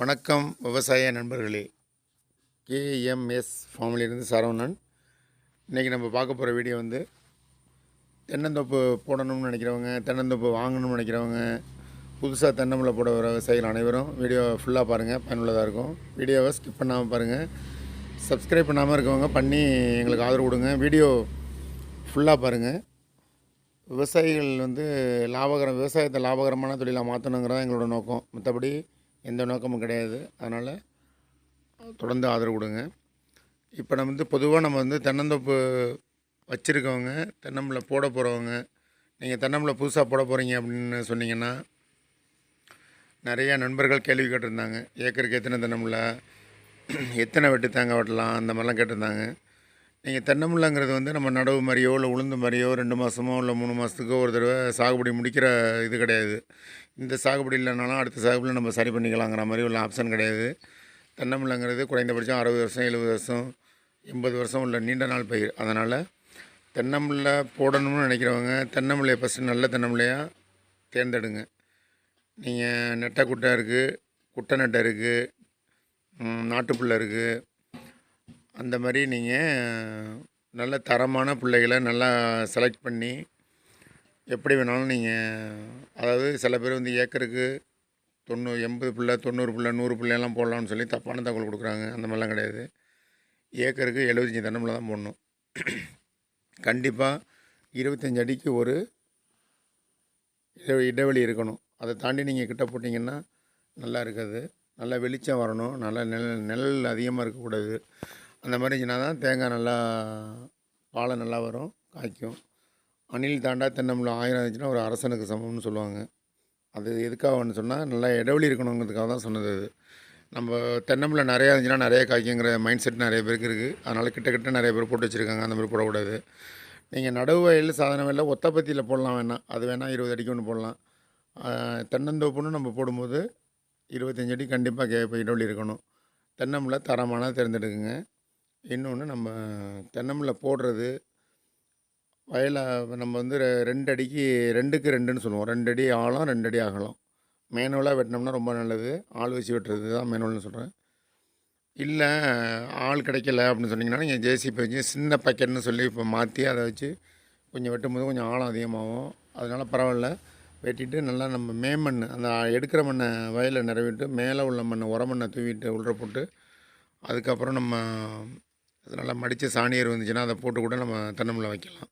வணக்கம் விவசாய நண்பர்களே. கேஎம்எஸ் ஃபார்மிலிருந்து சரவணன் இன்றைக்கி நம்ம பார்க்க போகிற வீடியோ வந்து தென்னந்தோப்பு போடணும்னு நினைக்கிறவங்க தென்னந்தோப்பு வாங்கணும்னு நினைக்கிறவங்க புதுசாக தென்னம்பிள்ளை போட வர விவசாயிகள் அனைவரும் வீடியோ ஃபுல்லாக பாருங்கள் பயனுள்ளதாக இருக்கும். வீடியோவை ஸ்கிப் பண்ணாமல் பாருங்கள் சப்ஸ்கிரைப் பண்ணாமல் இருக்கவங்க பண்ணி எங்களுக்கு ஆதரவு கொடுங்க. வீடியோ ஃபுல்லாக பாருங்கள் விவசாயிகள் வந்து லாபகரம் விவசாயத்தை லாபகரமான தொழிலாக மாற்றணுங்கிறதான் எங்களோட நோக்கம். மற்றபடி எந்த நோக்கமும் கிடையாது. அதனால் தொடர்ந்து ஆதரவு கொடுங்க. இப்போ நம்ம வந்து பொதுவாக நம்ம வந்து தென்னந்தோப்பு வச்சுருக்கவங்க தென்னம்பிள்ளை போட போகிறவங்க நீங்கள் தென்னம்பிள்ளை புதுசாக போட போகிறீங்க அப்படின்னு சொன்னீங்கன்னா நிறையா நண்பர்கள் கேள்வி கேட்டிருந்தாங்க. ஏக்கருக்கு எத்தனை தென்னம்பிள்ளை? எத்தனை வெட்டு தேங்காய் வெட்டலாம்? அந்த மாதிரிலாம் கேட்டிருந்தாங்க. நீங்கள் தென்னமுல்லைங்கிறது வந்து நம்ம நடவு மாதிரியோ இல்லை உளுந்து மாதிரியோ ரெண்டு மாதமோ இல்லை மூணு மாதத்துக்கோ ஒரு தடவை சாகுபடி முடிக்கிற இது கிடையாது. இந்த சாகுபடி இல்லைனாலும் அடுத்த சாகுபடியில் நம்ம சரி பண்ணிக்கலாங்கிற மாதிரி உள்ள ஆப்ஷன் கிடையாது. தென்னம்பிள்ளைங்கிறது குறைந்தபட்சம் அறுபது வருஷம் எழுபது வருஷம் எண்பது வருஷம் உள்ள நீண்ட நாள் பயிர். அதனால் தென்னமுள்ள போடணும்னு நினைக்கிறவங்க தென்னமுல்லையை ஃபஸ்ட்டு நல்ல தென்னமுள்ளையாக தேர்ந்தெடுங்க. நீங்கள் நெட்டை குட்டை இருக்குது குட்டை நெட்டை இருக்குது நாட்டுப்புள்ள இருக்குது அந்த மாதிரி நீங்கள் நல்ல தரமான பிள்ளைகளை நல்லா செலக்ட் பண்ணி எப்படி வேணாலும் நீங்கள் அதாவது சில பேர் வந்து ஏக்கருக்கு தொண்ணூறு எண்பது பிள்ளை தொண்ணூறு பிள்ளை நூறு பிள்ளைலாம் போடலாம்னு சொல்லி தப்பான தகவல் கொடுக்குறாங்க. அந்த மாதிரிலாம் கிடையாது. ஏக்கருக்கு எழுபத்தஞ்சி தென்னம்பிள்ளை தான் போடணும். கண்டிப்பாக இருபத்தஞ்சி அடிக்கு ஒரு இட- இடைவெளி இருக்கணும். அதை தாண்டி நீங்கள் கிட்ட போட்டிங்கன்னா நல்லா இருக்காது. நல்லா வெளிச்சம் வரணும். நல்லா நிழல் நிழல் அதிகமாக இருக்கக்கூடாது. அந்த மாதிரி இருந்துச்சுன்னா தான் தேங்காய் நல்லா பாலை நல்லா வரும் காய்க்கும். அணில் தாண்டா தென்னம்பிள்ளை ஆயிரம் இருந்துச்சுன்னா ஒரு அரசனுக்கு சமம்னு சொல்லுவாங்க. அது எதுக்காகன்னு சொன்னால் நல்லா இடைவெளி இருக்கணுங்கிறதுக்காக தான் சொன்னது அது. நம்ம தென்னம்பிள்ளை நிறையா இருந்துச்சுன்னா நிறைய காய்க்குங்கிற மைண்ட் செட் நிறைய பேருக்கு இருக்குது அதனால் கிட்ட கிட்ட நிறைய பேர் போட்டு வச்சுருக்காங்க அந்த மாதிரி போடக்கூடாது. நீங்கள் நடுவு வயல் சாதன வயலில் ஒத்தப்பத்தியில் போடலாம் வேணாம் அது வேணால் இருபது அடிக்கு ஒன்று போடலாம். தென்னந்தோப்புன்னு நம்ம போடும்போது இருபத்தஞ்சடி அடி கண்டிப்பாக கே இடைவெளி இருக்கணும். தென்னம்பிள்ளை தரமான தேர்ந்தெடுக்குங்க. இன்னொன்று நம்ம தென்னம்பிள்ளை போடுறது வயலை நம்ம வந்து ரெ- ரெண்டு அடிக்கு ரெண்டுக்கு ரெண்டுன்னு சொல்லுவோம். ரெண்டு அடி ஆழம் ரெண்டு அடி அகலம். மேனுவலாக வெட்டினோம்னா ரொம்ப நல்லது. ஆள் வச்சு வெட்டுறது தான் மேனுவல்னு சொல்கிறேன் இல்லை ஆள் கிடைக்கல அப்படின்னு சொன்னிங்கன்னா நீங்கள் ஜேசிபி வச்சு சின்ன பக்கெட்னு சொல்லி இப்போ மாற்றி அதை வச்சு கொஞ்சம் வெட்டும்போது கொஞ்சம் ஆழம் அதிகமாகும். அதனால் பரவாயில்ல. வெட்டிட்டு நல்லா நம்ம மேமண் அந்த எடுக்கிற மண்ணை வயலில் நிறவிட்டு மேலே உள்ள மண்ணை உர மண்ணை தூவிட்டு உள்ள போட்டு அதுக்கப்புறம் நம்ம அது நல்லா மடித்து சாணியர் வந்துச்சுன்னா அதை போட்டு கூட நம்ம தென்னம்பிள்ளை வைக்கலாம்.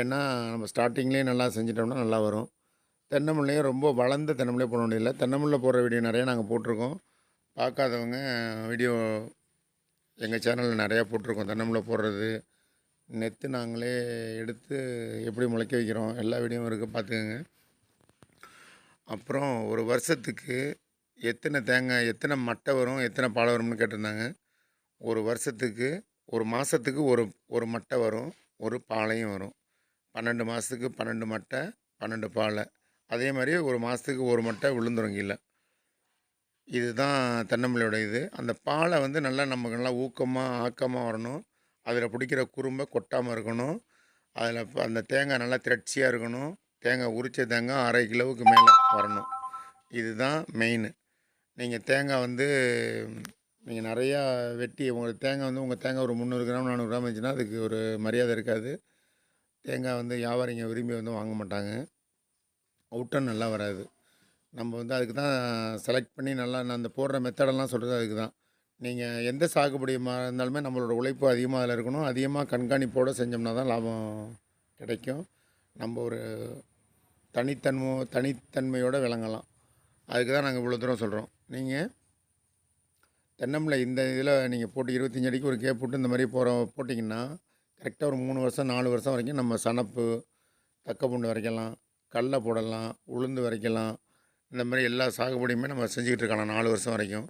ஏன்னா நம்ம ஸ்டார்டிங்லேயே நல்லா செஞ்சிட்டோம்னா நல்லா வரும். தென்னம்பிள்ளையும் ரொம்ப வளர்ந்த தென்னம்பிள்ளையே போட முடியல தென்னம்பிள்ளை போடுற வீடியோ நிறையா நாங்கள் போட்டிருக்கோம். பார்க்காதவங்க வீடியோ எங்கள் சேனலில் நிறையா போட்டிருக்கோம். தென்னம்பிள்ளை போடுறது நெத்து நாங்களே எடுத்து எப்படி முளைக்க வைக்கிறோம் எல்லா வீடியோவும் இருக்குது பார்த்துக்கோங்க. அப்புறம் ஒரு வருஷத்துக்கு எத்தனை தேங்காய் எத்தனை மட்டை வரும் எத்தனை பாலை வரும்னு கேட்டிருந்தாங்க. ஒரு வருஷத்துக்கு ஒரு மாதத்துக்கு ஒரு ஒரு மட்டை வரும். ஒரு பாலையும் வரும். பன்னெண்டு மாதத்துக்கு பன்னெண்டு மட்டை பன்னெண்டு பாலை. அதே மாதிரி ஒரு மாதத்துக்கு ஒரு மட்டை விழுந்துரும் கீழே இதுதான் தென்னம்பிள்ளையோட இது. அந்த பாலை வந்து நல்லா நமக்கு நல்லா ஊக்கமாக ஆக்கமாக வரணும். அதில் பிடிக்கிற குறும்பை கொட்டாமல் இருக்கணும். அதில் அந்த தேங்காய் நல்லா திரட்சியாக இருக்கணும். தேங்காய் உரித்த தேங்காய் அரை கிலோவுக்கு மேலே வரணும். இதுதான் மெயின் நீங்கள் தேங்காய் வந்து நீங்கள் நிறையா வெட்டி உங்களுக்கு தேங்காய் வந்து உங்கள் தேங்காய் ஒரு முந்நூறு கிராம் நானூறு கிராம் இருந்துச்சுன்னா அதுக்கு ஒரு மரியாதை இருக்காது. தேங்காய் வந்து வியாபாரிங்க விரும்பி வந்து வாங்க மாட்டாங்க. அவுட்டன் நல்லா வராது. நம்ம வந்து அதுக்கு தான் செலக்ட் பண்ணி நல்லா நான் அந்த போடுற மெத்தடெல்லாம் சொல்கிறது அதுக்கு தான். நீங்கள் எந்த சாகுபடி இருந்தாலுமே நம்மளோட உழைப்பு அதிகமாக அதில் இருக்கணும். அதிகமாக கண்காணிப்போடு செஞ்சோம்னா தான் லாபம் கிடைக்கும். நம்ம ஒரு தனித்தன்மோ தனித்தன்மையோடு விளங்கலாம். அதுக்கு தான் நாங்கள் இவ்வளோ தூரம் சொல்கிறோம் நீங்கள் தென்னம்பிள்ளை இந்த இதில் நீங்கள் போட்டு இருபத்தஞ்சி அடிக்கு ஒரு கேப் போட்டு இந்த மாதிரி போகிற போட்டிங்கன்னா கரெக்டாக ஒரு மூணு வருஷம் நாலு வருஷம் வரைக்கும் நம்ம சனப்பு தக்கப்பூண்டு வரைக்கலாம் கடலை போடலாம் உளுந்து வரைக்கலாம் இந்த மாதிரி எல்லா சாகுபடியுமே நம்ம செஞ்சுக்கிட்டு இருக்கலாம் நாலு வருஷம் வரைக்கும்.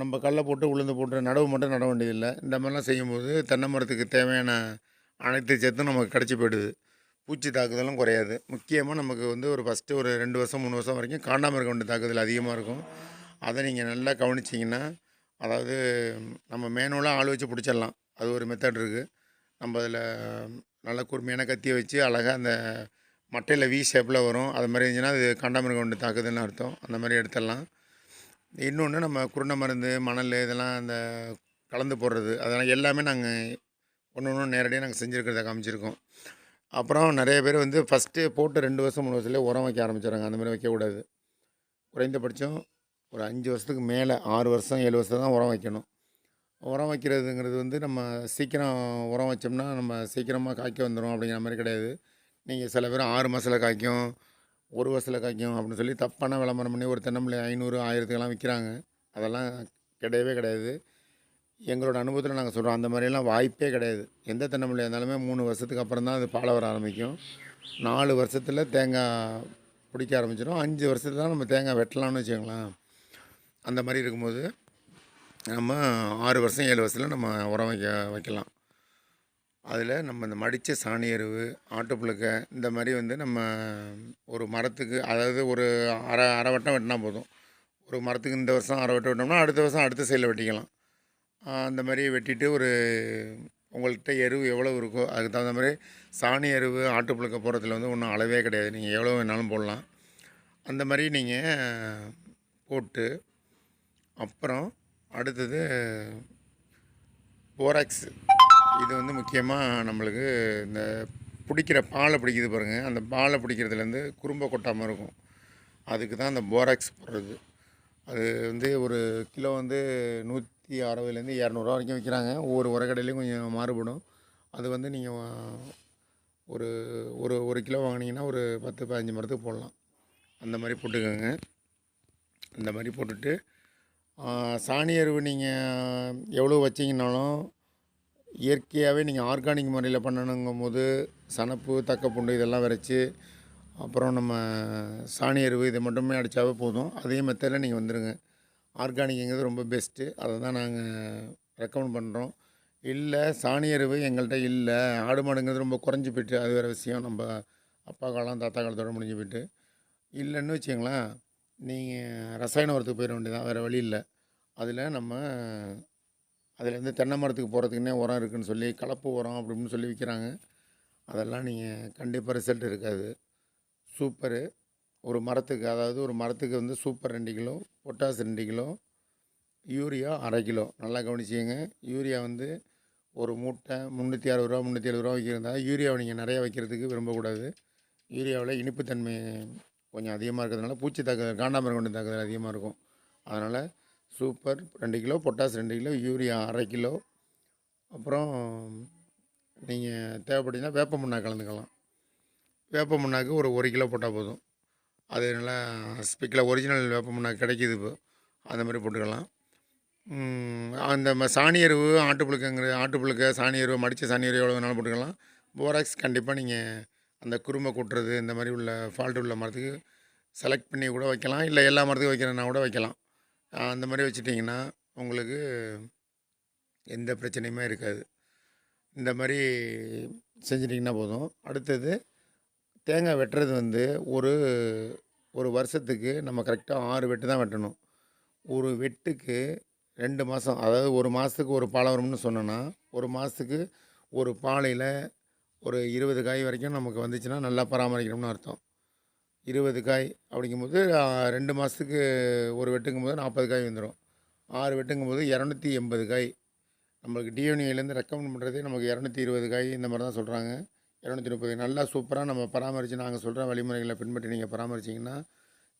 நம்ம கடலை போட்டு உளுந்து போட்டு நடவு மட்டும் நட வேண்டியதில்லை. இந்த மாதிரிலாம் செய்யும்போது தென்னை மரத்துக்கு தேவையான அனைத்து சத்தும் நமக்கு கிடச்சி போயிடுது. பூச்சி தாக்குதலும் குறையாது. முக்கியமாக நமக்கு வந்து ஒரு ஃபஸ்ட்டு ஒரு ரெண்டு வருஷம் மூணு வருஷம் வரைக்கும் காண்டாமல் வேண்டிய தாக்குதல் அதிகமாக இருக்கும். அதை நீங்கள் நல்லா கவனிச்சிங்கன்னா அதாவது நம்ம மேனுவலாக ஆள் வச்சு பிடிச்சிடலாம். அது ஒரு மெத்தட் இருக்குது நம்ம அதில் நல்ல கூர்மையான கத்தியை வச்சு அழகாக அந்த மட்டையில் வி ஷேப்பில் வரும். அது மாதிரி இருந்துச்சுன்னா அது காண்டாமிருகம் ஒன்று தாக்குதுன்னு அர்த்தம். அந்த மாதிரி எடுத்துடலாம். இன்னொன்று நம்ம குருணை மருந்து மணல் இதெல்லாம் அந்த கலந்து போடுறது. அதெல்லாம் எல்லாமே நாங்கள் ஒன்று ஒன்று நேரடியாக நாங்கள் செஞ்சுருக்கிறத காமிச்சிருக்கோம். அப்புறம் நிறைய பேர் வந்து ஃபஸ்ட்டு போட்டு ரெண்டு வருஷம் மூணு வருஷத்துலேயே உரம் வைக்க ஆரம்பிச்சிடுறாங்க. அந்த மாதிரி வைக்கக்கூடாது. குறைந்தபட்சம் ஒரு அஞ்சு வருஷத்துக்கு மேலே ஆறு வருஷம் ஏழு வருஷம் தான் உரம் வைக்கணும். உரம் வைக்கிறதுங்கிறது வந்து நம்ம சீக்கிரம் உரம் வச்சோம்னா நம்ம சீக்கிரமாக காய்க்க வந்துடும் அப்படிங்கிற மாதிரி கிடையாது. நீங்கள் சில பேர் ஆறு மாதத்தில் காய்க்கும் ஒரு வருஷத்தில் காய்க்கும் அப்படின்னு சொல்லி தப்பான விளம்பரம் பண்ணி ஒரு தென்னம்பிள்ளை ஐநூறு ஆயிரத்துக்கெல்லாம் விற்கிறாங்க அதெல்லாம் கிடையவே கிடையாது. எங்களோட அனுபவத்தில் நாங்கள் சொல்கிறோம் அந்த மாதிரியெல்லாம் வாய்ப்பே கிடையாது. எந்த தென்னம்பிள்ளை இருந்தாலுமே மூணு வருஷத்துக்கு அப்புறம் தான் அது பாலை வர ஆரம்பிக்கும். நாலு வருஷத்தில் தேங்காய் பிடிக்க ஆரம்பிச்சிடும் அஞ்சு வருஷத்துல தான் நம்ம தேங்காய் வெட்டலாம்னு வச்சுக்கோங்களேன். அந்த மாதிரி இருக்கும்போது நம்ம ஆறு வருஷம் ஏழு வருஷத்தில் நம்ம உரம் வைக்க வைக்கலாம். அதில் நம்ம இந்த மடித்த சாணி எருவு ஆட்டுப்புழுக்க இந்த மாதிரி வந்து நம்ம ஒரு மரத்துக்கு அதாவது ஒரு அரை அரை வட்டம் வெட்டினா போதும். ஒரு மரத்துக்கு இந்த வருஷம் அரை வட்டம் வெட்டினோம்னா அடுத்த வருஷம் அடுத்த சைடில் வெட்டிக்கலாம். அந்த மாதிரி வெட்டிட்டு ஒரு உங்கள்கிட்ட எருவு எவ்வளோ இருக்கோ அதுக்கு தகுந்த மாதிரி சாணி எருவு ஆட்டுப்புழுக்க போடுறதுல வந்து ஒன்றும் அளவே கிடையாது. நீங்கள் எவ்வளோ வேணாலும் போடலாம். அந்த மாதிரி நீங்கள் போட்டு அப்புறம் அடுத்தது போராக்ஸ் இது வந்து முக்கியமாக நம்மளுக்கு இந்த பிடிக்கிற பாலை பிடிக்குது பாருங்கள் அந்த பாலை பிடிக்கிறதுலேருந்து குறும்ப கொட்டாமல் இருக்கும். அதுக்கு தான் அந்த போராக்ஸ் போடுறது. அது வந்து ஒரு கிலோ வந்து நூற்றி அறுபதுலேருந்து இரநூறுவா வரைக்கும் விற்கிறாங்க. ஒவ்வொரு உரக்கடையிலையும் கொஞ்சம் மாறுபடும். அது வந்து நீங்கள் ஒரு ஒரு ஒரு கிலோ வாங்கினீங்கன்னா ஒரு பத்து பதினஞ்சு மரத்துக்கு போடலாம். அந்த மாதிரி போட்டுக்கோங்க. அந்த மாதிரி போட்டுட்டு சாணி எருவு நீங்கள் எவ்வளோ வச்சிங்கனாலும் இயற்கையாகவே நீங்கள் ஆர்கானிக் முறையில் பண்ணணுங்கும் போது சனப்பு தக்கப்பூண்டு இதெல்லாம் விரைச்சி அப்புறம் நம்ம சாணி எருவு இதை மட்டுமே அடித்தாவே போதும். அதே மெத்தடில் நீங்கள் வந்துடுங்க ஆர்கானிக்குங்கிறது ரொம்ப பெஸ்ட்டு அதை தான் நாங்கள் ரெக்கமெண்ட் பண்ணுறோம் இல்லை சாணி எருவு எங்கள்கிட்ட இல்லை. ஆடு மாடுங்கிறது ரொம்ப குறைஞ்சி போயிட்டு அது வேறு விஷயம். நம்ம அப்பா காலம் தாத்தா காலத்தோட முடிஞ்சு போயிட்டு. இல்லைன்னு வச்சுங்களேன் நீங்கள் ரசாயன உரத்துக்கு போயிட வேண்டியதான் வேறு வழி இல்லை. அதில் நம்ம அதுலேருந்து தென்னை மரத்துக்கு போகிறதுக்குன்னே உரம் இருக்குதுன்னு சொல்லி கலப்பு உரம் அப்படின்னு சொல்லி விற்கிறாங்க அதெல்லாம் நீங்கள் கண்டிப்பாக ரிசல்ட் இருக்காது. சூப்பரு ஒரு மரத்துக்கு அதாவது ஒரு மரத்துக்கு வந்து சூப்பர் ரெண்டு கிலோ பொட்டாஸ் ரெண்டு கிலோ யூரியா அரை கிலோ. நல்லா கவனிச்சிங்க யூரியா வந்து ஒரு மூட்டை முந்நூற்றி அறுபது ரூபா முந்நூற்றி எழுபது ரூபா வைக்கிறதா? யூரியாவை நீங்கள் நிறையா வைக்கிறதுக்கு விரும்பக்கூடாது. யூரியாவில் இனிப்புத்தன்மை கொஞ்சம் அதிகமாக இருக்கிறதுனால பூச்சி தாக்குதல் காண்டாமரம் கொண்டு தாக்குதல் அதிகமாக இருக்கும். அதனால் சூப்பர். ரெண்டு கிலோ பொட்டாஸ் ரெண்டு கிலோ யூரியா அரை கிலோ. அப்புறம் நீங்கள் தேவைப்பட்டீங்கன்னா வேப்ப முன்னா கலந்துக்கலாம். வேப்ப முன்னாக்கு ஒரு ஒரு கிலோ போட்டால் போதும். அது நல்லா ஸ்பிக்கில் ஒரிஜினல் வேப்ப முன்னா கிடைக்கிது இப்போ. அந்த மாதிரி போட்டுக்கலாம். அந்த ம- சாணி எருவு ஆட்டுப்புழுக்கங்கிற ஆட்டுப்புழுக்க சாணி எருவு மடித்த சாணி எருவு எவ்வளோ வேணாலும் போட்டுக்கலாம். போராக்ஸ் கண்டிப்பாக நீங்கள் அந்த குருமை கொட்டுறது இந்த மாதிரி உள்ள ஃபால்ட் உள்ள மரத்துக்கு செலக்ட் பண்ணி கூட வைக்கலாம். இல்லை எல்லா மரத்துக்கும் வைக்கிறேன்னா கூட வைக்கலாம். அந்த மாதிரி வச்சுட்டிங்கன்னா உங்களுக்கு எந்த பிரச்சனையுமே இருக்காது. இந்த மாதிரி செஞ்சிட்டிங்கன்னா போதும். அடுத்தது தேங்காய் வெட்டுறது வந்து ஒரு ஒரு வருஷத்துக்கு நம்ம கரெக்டாக ஆறு வெட்டு தான் வெட்டணும். ஒரு வெட்டுக்கு ரெண்டு மாதம் அதாவது ஒரு மாதத்துக்கு ஒரு பாலை வரும்னு சொன்னோன்னா ஒரு மாதத்துக்கு ஒரு பாலையில் ஒரு இருபது காய் வரைக்கும் நமக்கு வந்துச்சுன்னா நல்லா பராமரிக்கணும்னு அர்த்தம். இருபது காய் அப்படிங்கும்போது ரெண்டு மாதத்துக்கு ஒரு வெட்டுங்கும் போது நாற்பது காய் வந்துடும் ஆறு வெட்டுங்கும்போது இரநூத்தி எண்பது காய். நம்மளுக்கு டிஎன்ஏலேருந்து ரெக்கமெண்ட் பண்ணுறதே நமக்கு இரநூத்தி இருபது காய் இந்த மாதிரி தான் சொல்கிறாங்க இரநூத்தி முப்பது. நல்லா சூப்பராக நம்ம பராமரித்து நாங்கள் சொல்கிற வழிமுறைகளை பின்பற்றி நீங்கள் பராமரிச்சிங்கன்னா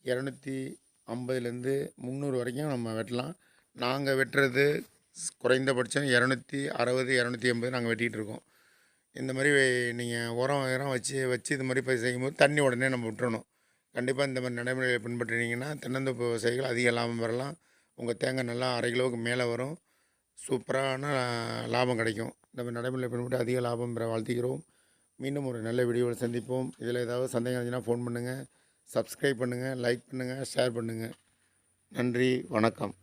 இரநூத்தி ஐம்பதுலேருந்து முந்நூறு வரைக்கும் நம்ம வெட்டலாம். நாங்கள் வெட்டுறது குறைந்தபட்சம் இரநூத்தி அறுபது இரநூத்தி எண்பது நாங்கள் வெட்டிகிட்டு இருக்கோம். இந்த மாதிரி நீங்கள் உரம் உரம் வச்சு வச்சு இது மாதிரி போய் செய்யும்போது தண்ணி உடனே நம்ம விட்டுறணும். கண்டிப்பாக இந்த மாதிரி நடைமுறையை பின்பற்றினீங்கன்னா தென்னந்தோப்பு விவசாயிகள் அதிக லாபம் பெறலாம். உங்கள் தேங்காய் நல்லா அரை கிலோவுக்கு மேலே வரும். சூப்பரான லாபம் கிடைக்கும். இந்த மாதிரி நடைமுறையை பின்பற்றி அதிக லாபம் பெற வாழ்த்துக்கிறோம் மீண்டும் ஒரு நல்ல வீடியோவில் சந்திப்போம். இதில் ஏதாவது சந்தேகம் இருந்துச்சுன்னா ஃபோன் பண்ணுங்கள் சப்ஸ்கிரைப் பண்ணுங்கள் லைக் பண்ணுங்கள் ஷேர் பண்ணுங்கள் நன்றி வணக்கம்.